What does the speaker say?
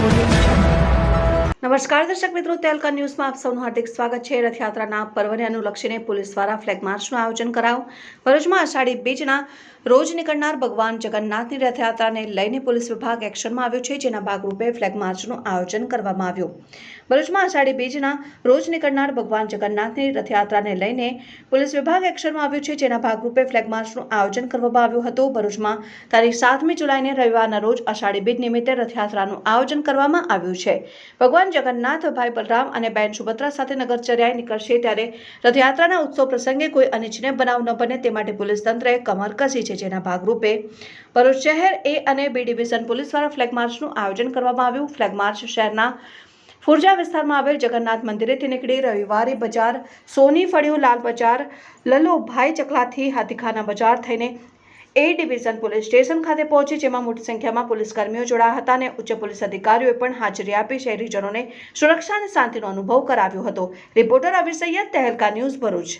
Audio. નમસ્કાર, દર્શક મિત્રો, તેલકા ન્યૂઝમાં આપ સૌનું હાર્દિક સ્વાગત છે. રથયાત્રાના પર્વને અનુલક્ષીને પોલીસ દ્વારા ફ્લેગ માર્ચનું આયોજન કરાયું. ભરૂચમાં અષાઢી બીજના રોજ નીકળનાર ભગવાન જગન્નાથની રથયાત્રાને લઈને પોલીસ વિભાગ એક્શનમાં આવ્યો છે, જેના ભાગરૂપે ફ્લેગ માર્ચનું આયોજન કરવામાં આવ્યું. ભરૂચમાં અષાઢી બીજના રોજ નીકળનાર ભગવાન જગન્નાથની રથયાત્રાને લઈને પોલીસ વિભાગ એક્શનમાં આવ્યો છે, જેના ભાગરૂપે ફ્લેગ માર્ચનું આયોજન કરવામાં આવ્યું હતું. ભરૂચમાં તારીખ સાતમી જુલાઈને રવિવારના રોજ અષાઢી બીજ નિમિત્તે રથયાત્રાનું આયોજન કરવામાં આવ્યું છે. ભગવાન જગન્નાથ, ભાઈ બલરામ અને બેન સુભદ્રા સાથે નગરચર્યાએ નીકળશે ત્યારે રથયાત્રાના ઉત્સવ પ્રસંગે કોઈ અનિચ્છનીય બનાવ ન બને તે માટે પોલીસ તંત્રએ કમર કસી છે જેના ભાગરૂપે ભરૂચ શહેર એ અને બી ડિવિઝન પોલીસ દ્વારા ફ્લેગ માર્ચનું આયોજન કરવામાં આવ્યું. ફ્લેગ માર્ચ શહેરના ફુરજા વિસ્તારમાં આવેલ જગન્નાથ મંદિરેથી નીકળી રવિવારે બજાર સોની ફળિયું, લાલ બજાર, લલ્લુભાઈ ચકલાથી હાથીખાના બજાર થઈને એ ડિવિઝન પોલીસ સ્ટેશન ખાતે પહોંચી, જેમાં મોટી સંખ્યામાં પોલીસ કર્મીઓ જોડાયા હતા અને ઉચ્ચ પોલીસ અધિકારીઓએ પણ હાજરી આપી શહેરીજનોને સુરક્ષા અને શાંતિનો અનુભવ કરાવ્યો હતો. Reporter Avir Sayed, Tehelka news Bharuch.